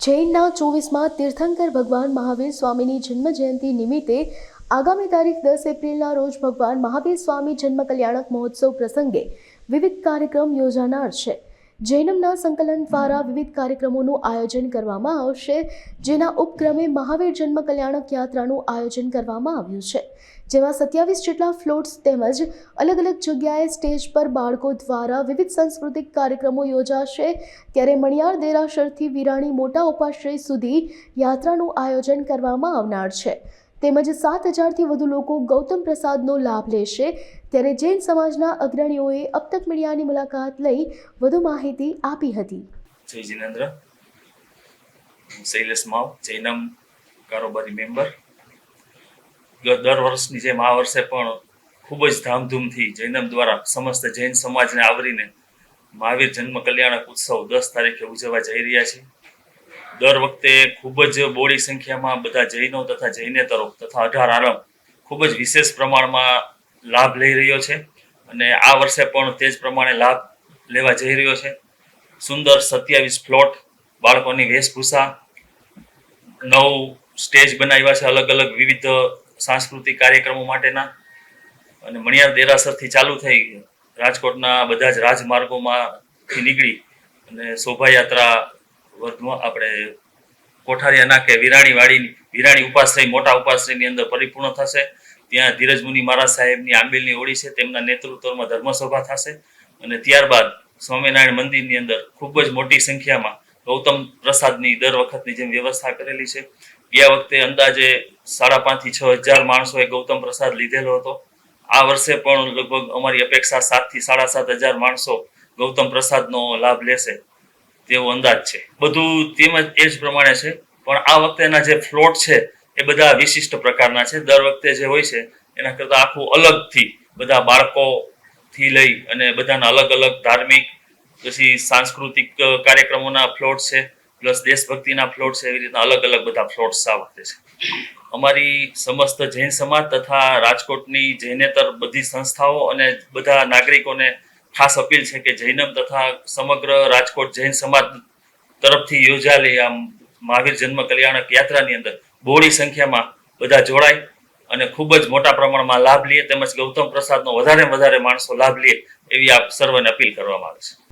જૈનના ચોવીસમાં તીર્થંકર ભગવાન મહાવીર સ્વામીની જન્મ જયંતિ નિમિત્તે આગામી તારીખ દસ એપ્રિલના રોજ ભગવાન મહાવીર સ્વામી જન્મ કલ્યાણક મહોત્સવ પ્રસંગે વિવિધ કાર્યક્રમ યોજાનાર છે. જૈનમના સંકલન દ્વારા વિવિધ કાર્યક્રમોનું આયોજન કરવામાં આવશે, જેના ઉપક્રમે મહાવીર જન્મ કલ્યાણક યાત્રાનું આયોજન કરવામાં આવ્યું છે. જેમાં સત્યાવીસ જેટલા ફ્લોટ્સ તેમજ અલગ અલગ જગ્યાએ સ્ટેજ પર બાળકો દ્વારા વિવિધ સાંસ્કૃતિક કાર્યક્રમો યોજાશે. ત્યારે મણિયાર દેરાસરથી વિરાણી મોટા ઉપાશ્રય સુધી યાત્રાનું આયોજન કરવામાં આવનાર છે. તેમજ સાત હજારથી વધુ લોકો ગૌતમ પ્રસાદનો લાભ લેશે. ત્યારે જૈન સમાજના અગ્રણીઓએ અપતક મીડિયાની મુલાકાત લઈ વધુ માહિતી આપી હતી. જય જિનેન્દ્ર. શૈલેષ માવ, જૈનમ કારોબારી મેમ્બર. દર વર્ષની જેમ આ વર્ષે પણ ખૂબ જ ધામધૂમથી જૈનમ દ્વારા સમસ્ત જૈન સમાજને આવરીને મહાવીર જન્મ કલ્યાણક ઉત્સવ દસ તારીખે ઉજવવા જઈ રહ્યા છે દર વખતે ખૂબ જ બોડી સંખ્યામાં બધા જૈનો તથા જૈનેતરો તથા અઢાર આલમ ખૂબ જ વિશેષ પ્રમાણમાં લાભ લઈ રહ્યો છે. અને આ વર્ષે પણ તે જ પ્રમાણે લાભ લેવા જઈ રહ્યો છે. સુંદર સત્યાવીસ ફ્લોટ બાળકોની વેશભૂષા, નવ સ્ટેજ બનાવ્યા છે અલગ અલગ વિવિધ સાંસ્કૃતિક કાર્યક્રમો માટેના. અને મણિયાર દેરાસરથી ચાલુ થઈ રાજકોટના બધા જ રાજમાર્ગોમાંથી નીકળી અને શોભાયાત્રા વર્ધમાં આપણે કોઠારીયા નાકે વિરાણી વાડીની, વિરાણી ઉપાશ્રય, મોટા ઉપાશ્રયની અંદર પરિપૂર્ણ થશે. ત્યાં ધીરજ મુનિ મહારાજ સાહેબની આંબેલની ઓળી છે, તેમના નેતૃત્વમાં ધર્મસભા થશે. અને ત્યારબાદ સ્વામિનારાયણ મંદિરની અંદર ખૂબ જ મોટી સંખ્યામાં ગૌતમ પ્રસાદની દર વખતની જેમ વ્યવસ્થા કરેલી છે. ગયા વખતે અંદાજે સાડા પાંચથી છ હજાર માણસોએ ગૌતમ પ્રસાદ લીધેલો હતો. આ વર્ષે પણ લગભગ અમારી અપેક્ષા સાતથી સાડા સાત હજાર માણસો ગૌતમ પ્રસાદનો લાભ લેશે. તેવો અંદાજ છે. બધું તેમજ એ જ પ્રમાણે છે. પણ આ વખતેના જે ફ્લોટ છે, એ બધા વિશિષ્ટ પ્રકારના છે. દર વખતે જે હોય છે, એના કરતાં આખું અલગથી બધા બાળકોથી લઈ અને બધાના અલગ અલગ ધાર્મિક, પછી સાંસ્કૃતિક કાર્યક્રમોના ફ્લોટ છે, પ્લસ દેશભક્તિના ફ્લોટ છે, એવી રીતના અલગ અલગ બધા ફ્લોટ્સ આ વખતે છે. અમારી સમસ્ત જૈન સમાજ તથા રાજકોટની જૈનેતર બધી સંસ્થાઓ અને બધા નાગરિકોને ખાસ અપીલ છે કે જૈનમ તથા સમગ્ર રાજકોટ જૈન સમાજ તરફથી યોજાયેલી આમ મહાવીર જન્મ કલ્યાણક યાત્રાની અંદર બહોળી સંખ્યામાં બધા જોડાય અને ખૂબ જ મોટા પ્રમાણમાં લાભ લે તેમજ ગૌતમ પ્રસાદનો વધારે વધારે માણસો લાભ લે એવી આપ સર્વને અપીલ કરવામાં આવે છે.